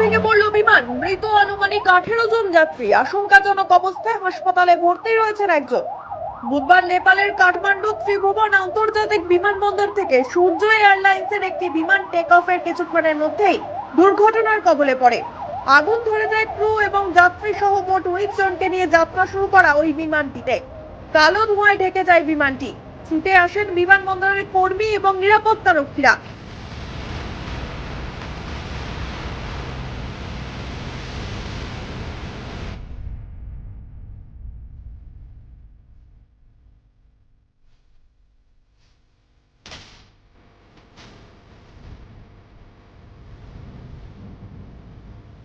ভেঙে পড়ল বিমান। মৃত আনুমানিক আঠেরো জন যাত্রী। আশঙ্কাজনক অবস্থায় হাসপাতালে ভর্তি রয়েছেন একজন। বুধবার নেপালের কাঠমান্ডু ত্রিভুবন আন্তর্জাতিক বিমানবন্দর থেকে সূর্য এয়ারলাইন্সের একটি বিমান টেক অফের কিছুক্ষণের মধ্যেই দুর্ঘটনার কবলে পড়ে। আগুন ধরে যায় ক্রু এবং যাত্রী সহ মোট উনিশ জনকে নিয়ে যাত্রা শুরু করা ওই বিমানটিতে। কালো ধোঁয়ায় ঢেকে যায় বিমানটি। ছুটে আসেন বিমানবন্দরের কর্মী এবং নিরাপত্তা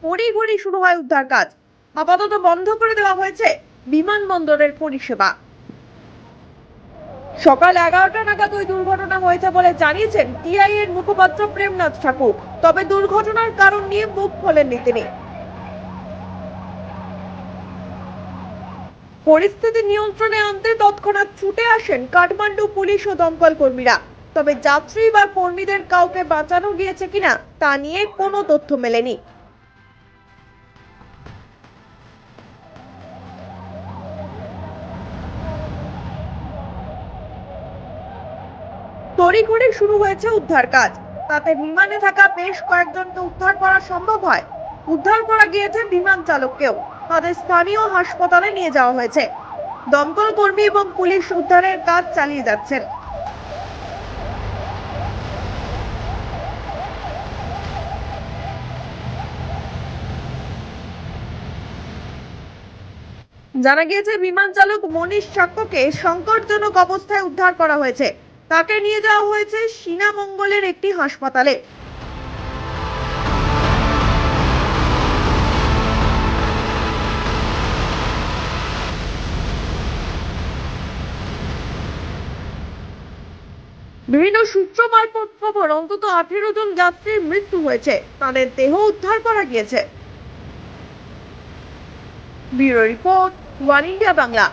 পরিঘড়ি শুরু হয় উদ্ধার কাজ। আপাতত বন্ধ করে দেওয়া হয়েছে বিমানবন্দরের পরিষেবা। সকাল এগারোটা নাগাদ ওই দুর্ঘটনা হয়েছে বলে জানিয়েছেন টিআই এর মুখপাত্র প্রেমনাথ ঠাকুর। তবে দুর্ঘটনার কারণ নিয়ে মুখ খোলেননি তিনি পরিস্থিতি নিয়ন্ত্রণে আনতে তৎক্ষণাৎ ছুটে আসেন কাঠমান্ডু পুলিশ ও দমকল কর্মীরা। তবে যাত্রী বা কর্মীদের কাউকে বাঁচানো গিয়েছে কিনা তা নিয়ে কোনো তথ্য মেলেনি। তড়িঘড়ি শুরু হয়েছে উদ্ধার কাজ। তাতে বিমানে থাকা বেশ কয়েকজনকে উদ্ধার করা সম্ভব হয়। উদ্ধার করা গিয়েছে বিমান চালককেও। তাদের স্থানীয় হাসপাতালে নিয়ে যাওয়া হয়েছে। দমকল কর্মী এবং পুলিশ উদ্ধারের কাজ চালিয়ে যাচ্ছেন। জানা গিয়েছে, বিমান চালক মনীষ চাক্যকে সংকটজনক অবস্থায় উদ্ধার করা হয়েছে। তাকে নিয়ে যাওয়া হয়েছে সিনামঙ্গলের একটি হাসপাতালে। বিভিন্ন সূত্র মারফত খবর অন্তত আঠেরো জন যাত্রীর মৃত্যু হয়েছে। তাদের দেহ উদ্ধার করা গিয়েছে। Bureau report, One India Bangla.